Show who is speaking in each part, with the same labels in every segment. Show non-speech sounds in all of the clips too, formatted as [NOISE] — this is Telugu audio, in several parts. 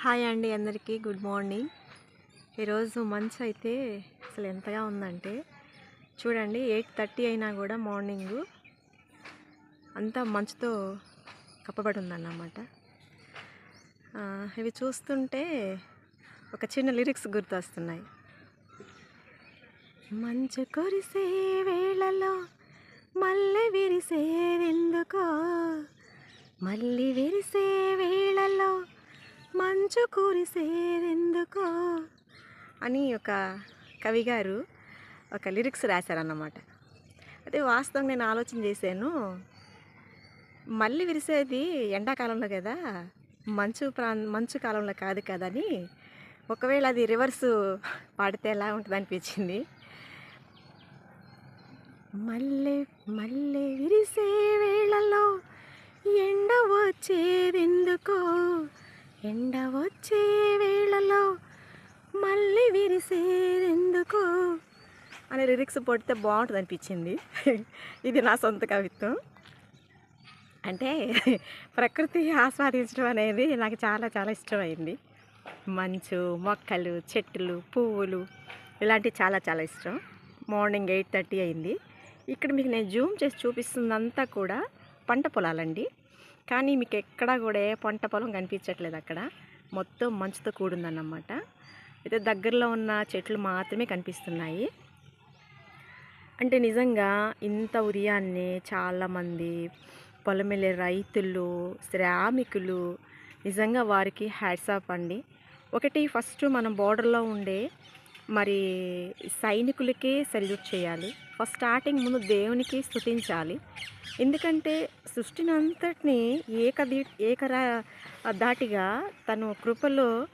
Speaker 1: హాయ్ అండి అందరికీ. Good morning. ఈరోజు మంచు అయితే అసలు ఎంతగా ఉందంటే చూడండి ఎయిట్ థర్టీ అయినా కూడా మార్నింగ్ అంతా మంచుతో కప్పబడి ఉందన్నమాట ఇవి చూస్తుంటే ఒక చిన్న లిరిక్స్ గుర్తొస్తున్నాయి. మంచు కురిసే వేళలో మల్లె విరిసేదెందుకో మళ్ళీ విరిసే వేళలో మంచు కురిసేదెందుకో అని ఒక కవి గారు ఒక లిరిక్స్ రాశారన్నమాట. అయితే వాస్తవం నేను ఆలోచన చేశాను. మళ్ళీ విరిసేది ఎండాకాలంలో కదా మంచు ప్రా మంచు కాలంలో కాదు కదని ఒకవేళ అది రివర్స్ పాడితే ఎలా ఉంటుంది అనిపించింది? మళ్ళీ మళ్ళీ విరిసే వేళలో ఎండ వచ్చేదెందుకో ఎండ వచ్చే వేళలో మళ్ళీ విరిసేందుకు అనే లిరిక్స్ పడితే బాగుంటుంది అనిపించింది. ఇది నా సొంత కవిత్వం. అంటే ప్రకృతి ఆస్వాదించడం అనేది నాకు చాలా చాలా ఇష్టమైంది. మంచు మొక్కలు చెట్లు పువ్వులు ఇలాంటివి చాలా చాలా ఇష్టం. మార్నింగ్ ఎయిట్ థర్టీ అయింది. ఇక్కడ మీకు నేను జూమ్ చేసి చూపిస్తుందంతా కూడా పంట పొలాలండి. కానీ మీకు ఎక్కడా కూడా ఏ పంట పొలం కనిపించట్లేదు అక్కడ. మొత్తం మంచుతో కూడిందన్నమాట. అయితే దగ్గరలో ఉన్న చెట్లు మాత్రమే కనిపిస్తున్నాయి. అంటే నిజంగా ఇంత ఉదయాన్నే చాలామంది పొలం వెళ్ళే రైతులు శ్రామికులు నిజంగా వారికి హ్యాట్సాప్ అండి. ఒకటి ఫస్ట్ మనం బోర్డర్లో ఉండే మరి సైనికులకే సెల్యూట్ చేయాలి. ఫస్ట్ స్టార్టింగ్ ముందు దేవునికి స్థుతించాలి ఎందుకంటే సృష్టిని అంతటిని ఏకరా దాటిగా తను కృపలో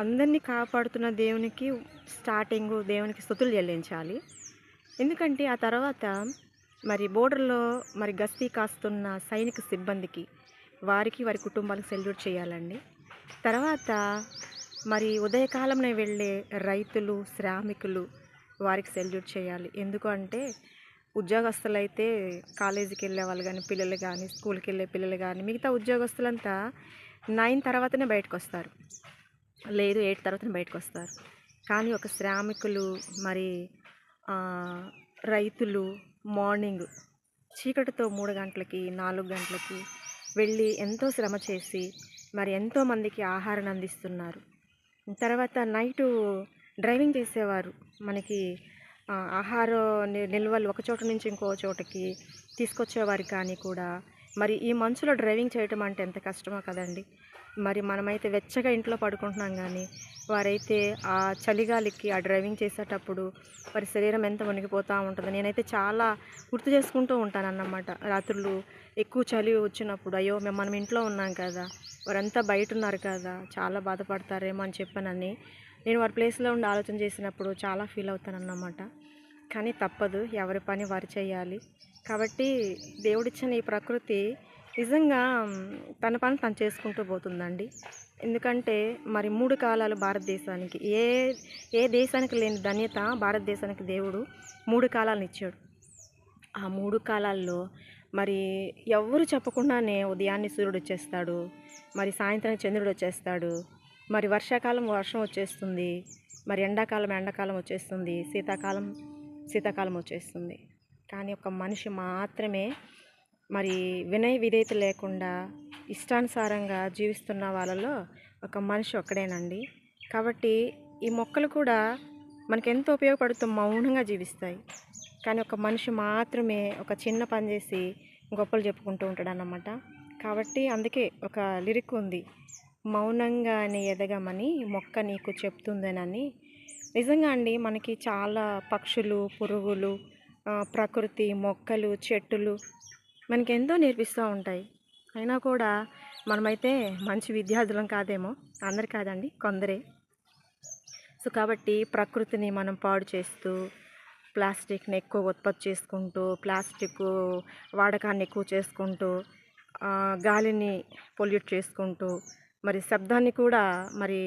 Speaker 1: అందరినీ కాపాడుతున్న దేవునికి స్టార్టింగ్ దేవునికి స్థుతులు చెల్లించాలి. ఎందుకంటే ఆ తర్వాత మరి బోర్డర్లో మరి గస్తీ కాస్తున్న సైనిక సిబ్బందికి వారికి వారి కుటుంబాలకు సెల్యూట్ చేయాలండి. తర్వాత మరి ఉదయకాలంలో వెళ్ళే రైతులు శ్రామికులు వారికి సెల్యూట్ చేయాలి. ఎందుకు అంటే ఉద్యోగస్తులు అయితే కాలేజీకి వెళ్ళే వాళ్ళు కానీ పిల్లలు కానీ స్కూల్కి వెళ్ళే పిల్లలు కానీ మిగతా ఉద్యోగస్తులంతా నైన్ తర్వాతనే బయటకు వస్తారు లేదు ఎయిట్ తర్వాతనే బయటకు వస్తారు కానీ ఒక శ్రామికులు మరి రైతులు మార్నింగ్ చీకటితో మూడు గంటలకి నాలుగు గంటలకి వెళ్ళి ఎంతో శ్రమ చేసి మరి ఎంతో మందికి అందిస్తున్నారు. తర్వాత నైటు డ్రైవింగ్ చేసేవారు. మనకి ఆహార నిల్వలు ఒక చోట నుంచి ఇంకో చోటకి తీసుకొచ్చేవారు కానీ కూడా. మరి ఈ మంచులో డ్రైవింగ్ చేయటం అంటే ఎంత కష్టమో కదండి. మరి మనమైతే వెచ్చగా ఇంట్లో పడుకుంటున్నాం కానీ వారైతే ఆ చలిగాలికి ఆ డ్రైవింగ్ చేసేటప్పుడు వారి శరీరం ఎంత వణికిపోతూ ఉంటుంది నేనైతే చాలా గుర్తు చేసుకుంటూ ఉంటాను అన్నమాట రాత్రులు ఎక్కువ చలి వచ్చినప్పుడు అయ్యో మేము మనం ఇంట్లో ఉన్నాం కదా వారంతా బయట ఉన్నారు కదా చాలా బాధపడతారేమో అని చెప్పానని నేను వారి ప్లేస్లో ఉండి ఆలోచన చేసినప్పుడు చాలా ఫీల్ అవుతాను అన్నమాట కానీ తప్పదు ఎవరి పని వారు చేయాలి. కాబట్టి దేవుడిచ్చిన ఈ ప్రకృతి నిజంగా తన పని తను చేసుకుంటూ పోతుందండి. ఎందుకంటే మరి మూడు కాలాలు భారతదేశానికి ఏ ఏ దేశానికి లేని ధన్యత భారతదేశానికి దేవుడు మూడు కాలాలను ఇచ్చాడు. ఆ మూడు కాలాల్లో మరి ఎవరు చెప్పకుండానే ఉదయాన్నే సూర్యుడు వచ్చేస్తాడు మరి సాయంత్రం చంద్రుడు వచ్చేస్తాడు మరి వర్షాకాలం వర్షం వచ్చేస్తుంది మరి ఎండాకాలం ఎండాకాలం వచ్చేస్తుంది శీతాకాలం శీతాకాలం వచ్చేస్తుంది. కానీ ఒక మనిషి మాత్రమే మరి వినయ విధేయత లేకుండా ఇష్టానుసారంగా జీవిస్తున్న వాళ్ళలో ఒక మనిషి ఒక్కడేనండి. కాబట్టి ఈ మొక్కలు కూడా మనకి ఎంతో ఉపయోగపడుతూ మౌనంగా జీవిస్తాయి. కానీ ఒక మనిషి మాత్రమే ఒక చిన్న పని చేసి గొప్పలు చెప్పుకుంటూ ఉంటాడన్నమాట. కాబట్టి అందుకే ఒక లిరిక్ ఉంది మౌనంగానే ఎదగమని మొక్క నీకు చెప్తుందేనని నిజంగా అండి మనకి చాలా పక్షులు పురుగులు ప్రకృతి మొక్కలు చెట్టులు మనకి ఎంతో నేర్పిస్తూ ఉంటాయి. అయినా కూడా మనమైతే మంచి విద్యార్థులం కాదేమో? అందరు కాదండి కొందరే. సో కాబట్టి ప్రకృతిని మనం పాడు చేస్తూ ప్లాస్టిక్ని ఎక్కువ ఉత్పత్తి చేసుకుంటూ ప్లాస్టిక్ వాడకాన్ని ఎక్కువ చేసుకుంటూ గాలిని పొల్యూట్ చేసుకుంటూ మరి శబ్దాన్ని కూడా మరి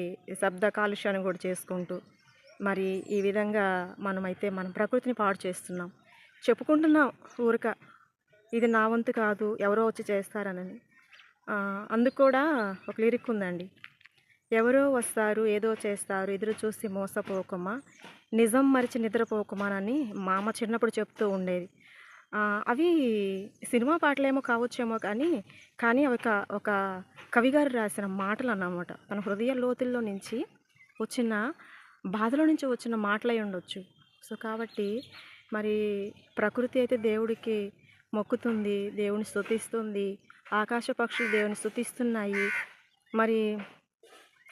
Speaker 1: శబ్ద కాలుష్యాన్ని కూడా చేసుకుంటూ మరి ఈ విధంగా మనమైతే మనం ప్రకృతిని పాడు చేస్తున్నాం. చెప్పుకుంటున్నాం ఊరిక. ఇది నా వంతు కాదు ఎవరో వచ్చి చేస్తారనని. అందుకు కూడా ఒక లిరిక్ ఉందండి. ఎవరో వస్తారు ఏదో చేస్తారు ఎదురు చూసి మోసపోకమా నిజం మరిచి నిద్రపోకమానని మామ చిన్నప్పుడు చెప్తూ ఉండేది. అవి సినిమా పాటలేమో కావచ్చేమో కానీ కానీ అవి ఒక ఒక కవిగారు రాసిన మాటలు అన్నమాట తన హృదయ లోతుల్లో నుంచి వచ్చిన బాధలో నుంచి వచ్చిన మాటలై ఉండొచ్చు. సో కాబట్టి మరి ప్రకృతి అయితే దేవుడికి మొక్కుతుంది దేవుని స్థుతిస్తుంది ఆకాశ పక్షులు దేవుని స్థుతిస్తున్నాయి మరి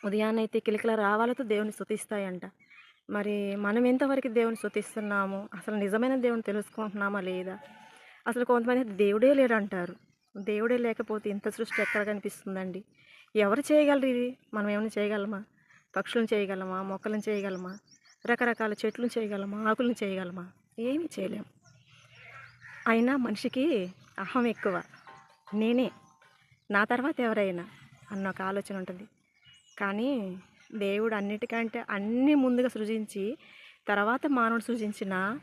Speaker 1: ఉదయాన్నైతే కిలకిల రావాలతో దేవుని స్థుతిస్తాయంట మరి మనం ఎంతవరకు దేవుని స్థుతిస్తున్నాము అసలు నిజమైన దేవుని తెలుసుకుంటున్నామా లేదా? అసలు కొంతమంది దేవుడే లేడంటారు దేవుడే లేకపోతే ఇంత సృష్టి ఎక్కడ కనిపిస్తుందండి? ఎవరు చేయగలరు ఇది? మనం ఏమైనా చేయగలమా? పక్షులను చేయగలమా? మొక్కలను చేయగలమా? రకరకాల చెట్లను చేయగలమా? ఆకులను చేయగలమా? ఏమీ చేయలేము అయినా మనిషికి అహం ఎక్కువ. నేనే. నా తర్వాత ఎవరైనా అన్న ఒక ఆలోచన ఉంటుంది. కానీ దేవుడు అన్నిటికంటే అన్ని ముందుగా సృజించి తర్వాత మానవుడు సృజించిన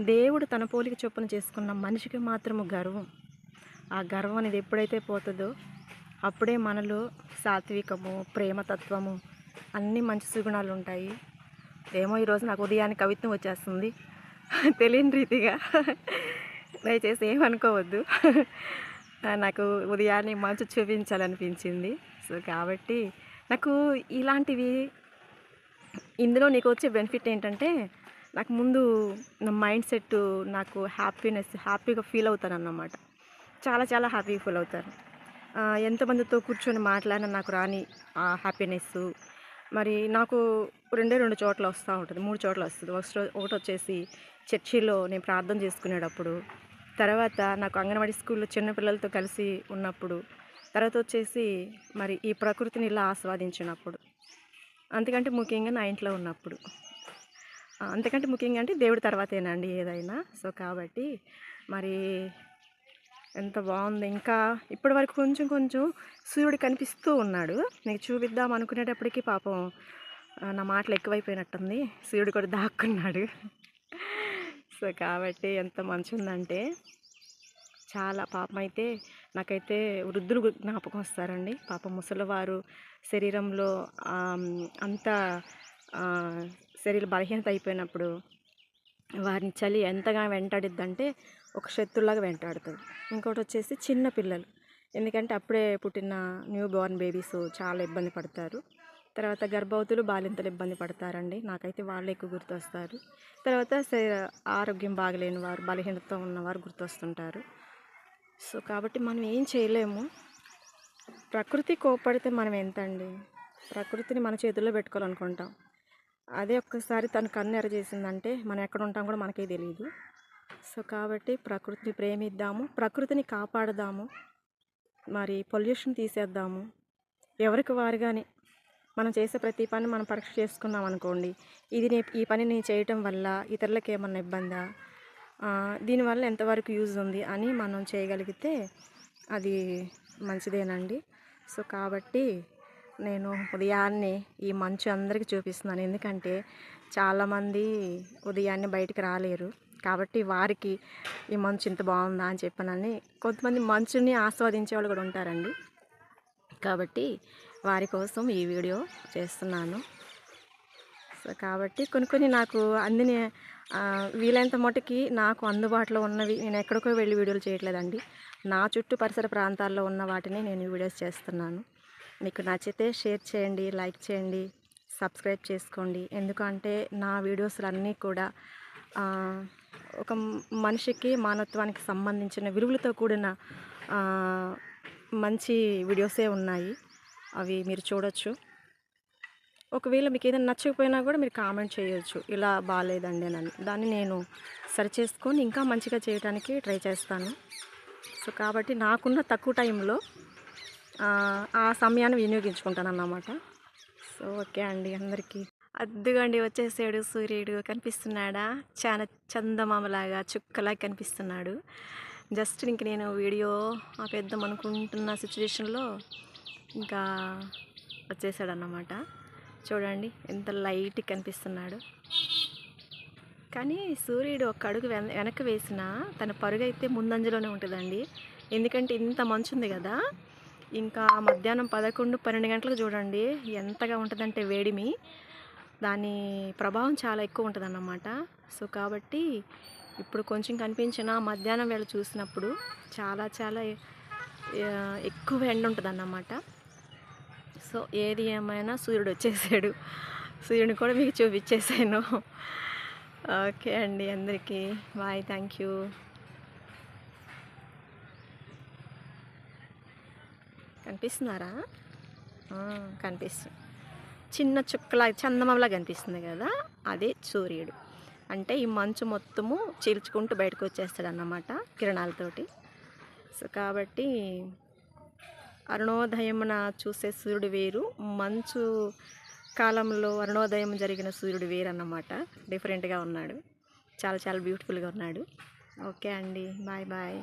Speaker 1: దేవుడు తన పోలిక చొప్పున చేసుకున్న మనిషికి మాత్రము గర్వం. ఆ గర్వం అనేది ఎప్పుడైతే పోతుందో అప్పుడే మనలో సాత్వికము ప్రేమతత్వము అన్ని మంచి సుగుణాలు ఉంటాయి. ఏమో ఈరోజు నాకు ఉదయాన్నే కవిత్వం వచ్చేస్తుంది. [LAUGHS] తెలియని రీతిగా. దయచేసి ఏమనుకోవద్దు నాకు ఉదయాన్నే మంచు చూపించాలనిపించింది. సో కాబట్టి నాకు ఇలాంటివి ఇందులో నీకు వచ్చే బెనిఫిట్ ఏంటంటే నాకు ముందు నా మైండ్ సెట్ నాకు హ్యాపీనెస్ హ్యాపీగా ఫీల్ అవుతాను అన్నమాట చాలా చాలా హ్యాపీగా ఫీల్ అవుతాను. ఎంతమందితో కూర్చొని మాట్లాడినా నాకు రాని హ్యాపీనెస్ మరి నాకు రెండే రెండు చోట్ల వస్తూ ఉంటుంది. మూడు చోట్ల వస్తుంది. ఫస్ట్ ఒకటి వచ్చేసి చర్చిలో నేను ప్రార్థన చేసుకునేటప్పుడు తర్వాత నాకు అంగన్వాడీ స్కూల్లో చిన్నపిల్లలతో కలిసి ఉన్నప్పుడు తర్వాత వచ్చేసి మరి ఈ ప్రకృతిని ఇలా ఆస్వాదించినప్పుడు అంతకంటే ముఖ్యంగా నా ఇంట్లో ఉన్నప్పుడు. అంతకంటే ముఖ్యంగా అంటే దేవుడి తర్వాతేనండి ఏదైనా. సో కాబట్టి మరి ఎంత బాగుంది. ఇంకా ఇప్పటి వరకు కొంచెం కొంచెం సూర్యుడు కనిపిస్తూ ఉన్నాడు. మీకు చూపిద్దాం అనుకునేటప్పటికీ పాపం నా మాటలు ఎక్కువైపోయినట్టుంది. సూర్యుడు కూడా దాక్కున్నాడు. సో కాబట్టి ఎంత మంచి ఉందంటే చాలా పాపం. అయితే నాకైతే వృద్ధులు జ్ఞాపకం వస్తారండి. పాపం ముసలివారు శరీరంలో అంత శరీర బలహీనత అయిపోయినప్పుడు వారిని చలి ఎంతగా వెంటాడిద్దంటే ఒక శత్రులాగా వెంటాడుతుంది. ఇంకోటి వచ్చేసి చిన్న పిల్లలు. ఎందుకంటే అప్పుడే పుట్టిన న్యూ బోర్న్ బేబీస్ చాలా ఇబ్బంది పడతారు. తర్వాత గర్భవతులు బాలింతలు ఇబ్బంది పడతారండి. నాకైతే వాళ్ళు ఎక్కువ గుర్తొస్తారు. తర్వాత శరీర- ఆరోగ్యం బాగలేని వారు బలహీనతతో ఉన్నవారు గుర్తొస్తుంటారు. సో కాబట్టి మనం ఏం చేయలేము. ప్రకృతి కోప్పడితే మనం ఎంతండి? ప్రకృతిని మన చేతుల్లో పెట్టుకోవాలనుకుంటాం. అదే ఒక్కసారి తను కన్నెర చేసిందంటే మనం ఎక్కడ ఉంటాం కూడా మనకే తెలియదు సో కాబట్టి ప్రకృతిని ప్రేమిద్దాము ప్రకృతిని కాపాడదాము మరి పొల్యూషన్ తీసేద్దాము. ఎవరికి వారుగానే మనం చేసే ప్రతి పని మనం పరీక్ష చేసుకున్నాం అనుకోండి ఇది నే ఈ పని నేను చేయటం వల్ల ఇతరులకు ఏమన్నా ఇబ్బందా? దీనివల్ల ఎంతవరకు యూజ్ ఉంది అని మనం చేయగలిగితే అది మంచిదేనండి. సో కాబట్టి నేను ఉదయాన్నే ఈ మంచు అందరికీ చూపిస్తున్నాను. ఎందుకంటే చాలామంది ఉదయాన్నే బయటికి రాలేరు. కాబట్టి వారికి ఈ మంచు ఇంత బాగుందా అని చెప్పనని కొంతమంది మంచుని ఆస్వాదించే వాళ్ళు కూడా ఉంటారండి. కాబట్టి వారి కోసం ఈ వీడియో చేస్తున్నాను. సో కాబట్టి కొన్ని కొన్ని నాకు అందిన వీలైనంత మటుకి నాకు అందుబాటులో ఉన్నవి నేను ఎక్కడికో వెళ్ళి వీడియోలు చేయట్లేదండి. నా చుట్టూ పరిసర ప్రాంతాల్లో ఉన్న వాటిని నేను వీడియోస్ చేస్తున్నాను. మీకు నచ్చితే షేర్ చేయండి లైక్ చేయండి సబ్స్క్రైబ్ చేసుకోండి. ఎందుకంటే నా వీడియోస్లు అన్నీ కూడా ఒక మనిషికి మానవత్వానికి సంబంధించిన విలువలతో కూడిన మంచి వీడియోసే ఉన్నాయి. అవి మీరు చూడొచ్చు. ఒకవేళ మీకు ఏదైనా నచ్చకపోయినా కూడా మీరు కామెంట్ చేయొచ్చు. ఇలా బాగాలేదండి అని. దాన్ని నేను సరి చేసుకొని ఇంకా మంచిగా చేయడానికి ట్రై చేస్తాను. సో కాబట్టి నాకున్న తక్కువ టైంలో ఆ సమయాన్ని వినియోగించుకుంటాను అన్నమాట సో ఓకే అండి అందరికీ. అద్దుగండి వచ్చేసాడు సూర్యుడు. కనిపిస్తున్నాడా? చాలా చందమామలాగా చుక్కలా కనిపిస్తున్నాడు. జస్ట్ ఇంక నేను వీడియో ఆపేద్దాం అనుకుంటున్న సిచ్యువేషన్లో ఇంకా వచ్చేసాడు అన్నమాట చూడండి ఎంత లైట్ కనిపిస్తున్నాడు. కానీ సూర్యుడు ఒక అడుగు వెన వెనక్కి వేసినా తన పరుగు అయితే ముందంజలోనే ఉంటుందండి. ఎందుకంటే ఇంత మంచు ఉంది కదా. ఇంకా మధ్యాహ్నం పదకొండు పన్నెండు గంటలకు చూడండి ఎంతగా ఉంటుందంటే వేడిమి. దాని ప్రభావం చాలా ఎక్కువ ఉంటుంది అన్నమాట సో కాబట్టి ఇప్పుడు కొంచెం కనిపించిన మధ్యాహ్నం వేళ చూసినప్పుడు చాలా చాలా ఎక్కువ ఎండ ఉంటుంది అన్నమాట సో ఏది ఏమైనా సూర్యుడు వచ్చేసాడు. సూర్యుడిని కూడా మీకు చూపించేసాను. ఓకే అండి అందరికీ. బాయ్. Thank you. కనిపిస్తున్నారా? కనిపిస్తుంది. చిన్న చుక్కలా చందమామలా కనిపిస్తుంది కదా? అదే సూర్యుడు. అంటే ఈ మంచు మొత్తము చీల్చుకుంటూ బయటకు వచ్చేస్తాడు అన్నమాట కిరణాలతోటి. సో కాబట్టి అరుణోదయమున చూసే సూర్యుడు వేరు మంచు కాలంలో అరుణోదయం జరిగిన సూర్యుడు వేరు అన్నమాట డిఫరెంట్గా ఉన్నాడు. చాలా చాలా బ్యూటిఫుల్గా ఉన్నాడు. ఓకే అండి. Bye bye